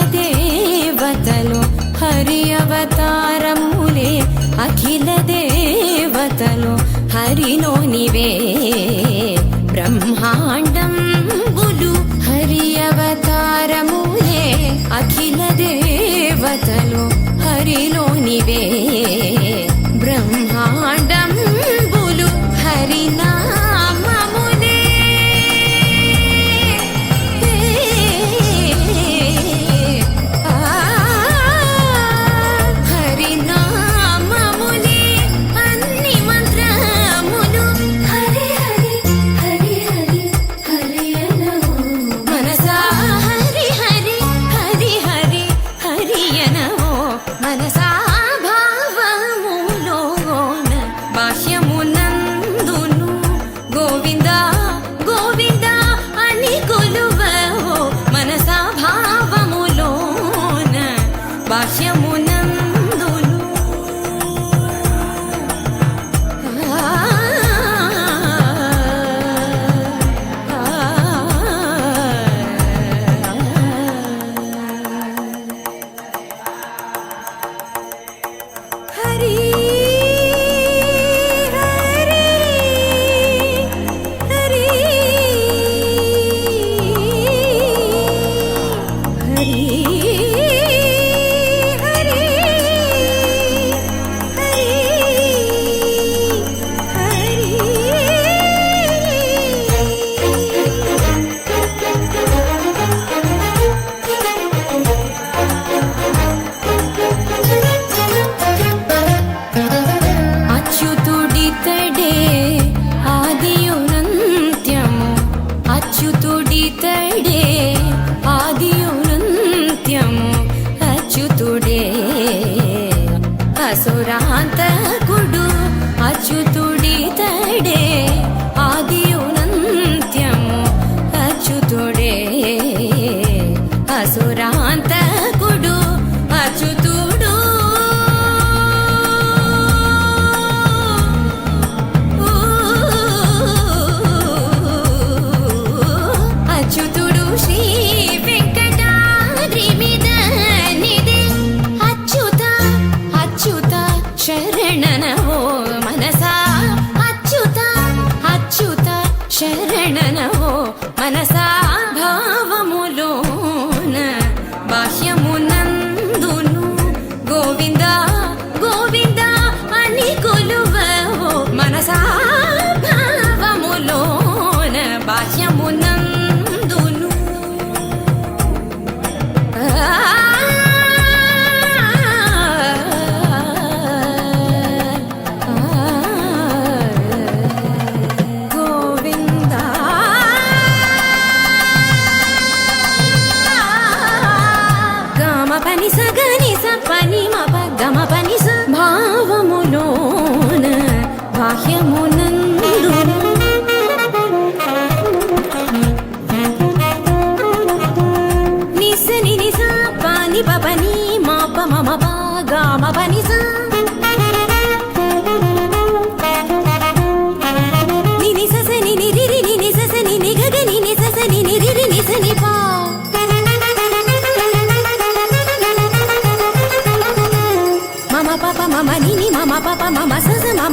దేవతలు హరి అవతారములే అఖిల దేవతలు. హరిలో బ్రహ్మాండం బులు హరి అవతారములే అఖిల దేవతలు. హరిలో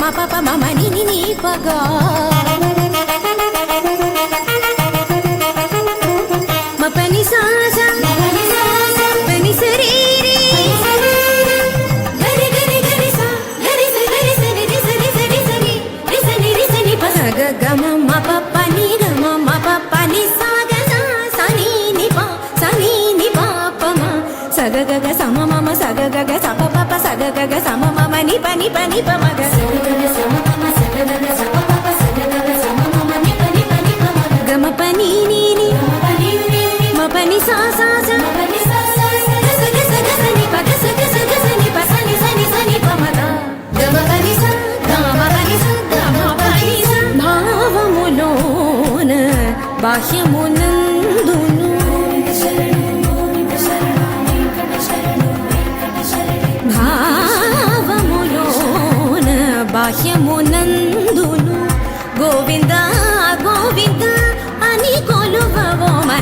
మప మమని నీ పగా. పని పని పని పమగ బాహ్యమునందును.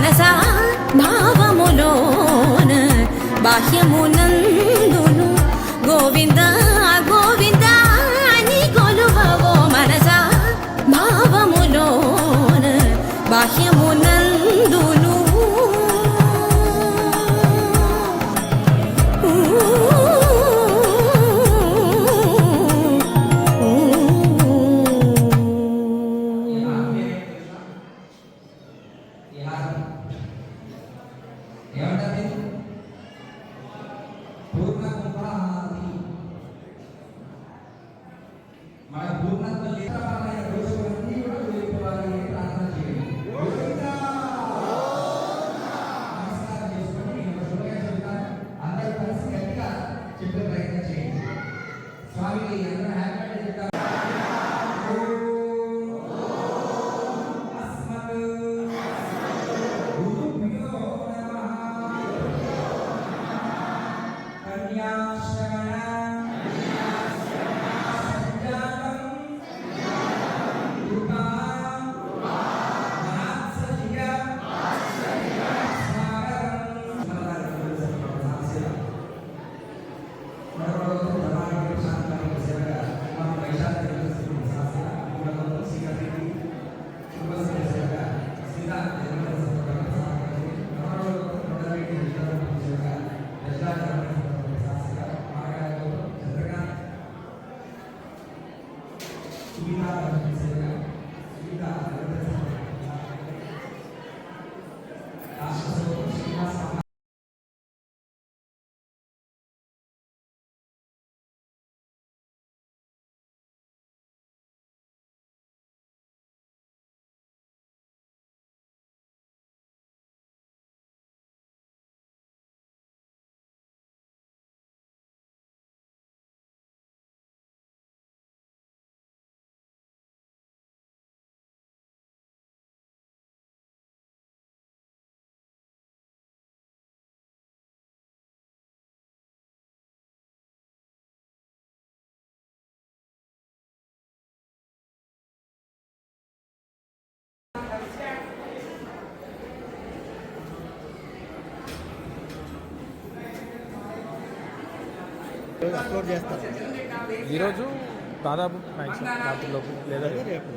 మనసా భావములోన బాహ్యమునందును. గోవింద గోవింద అని కొలువవో మనసా భావములోన బాహ్యము అప్లోడ్ చేస్తారు ఈరోజు దాదాపు మ్యాక్సిమం రాత్రిలోపు లేదా రేపు.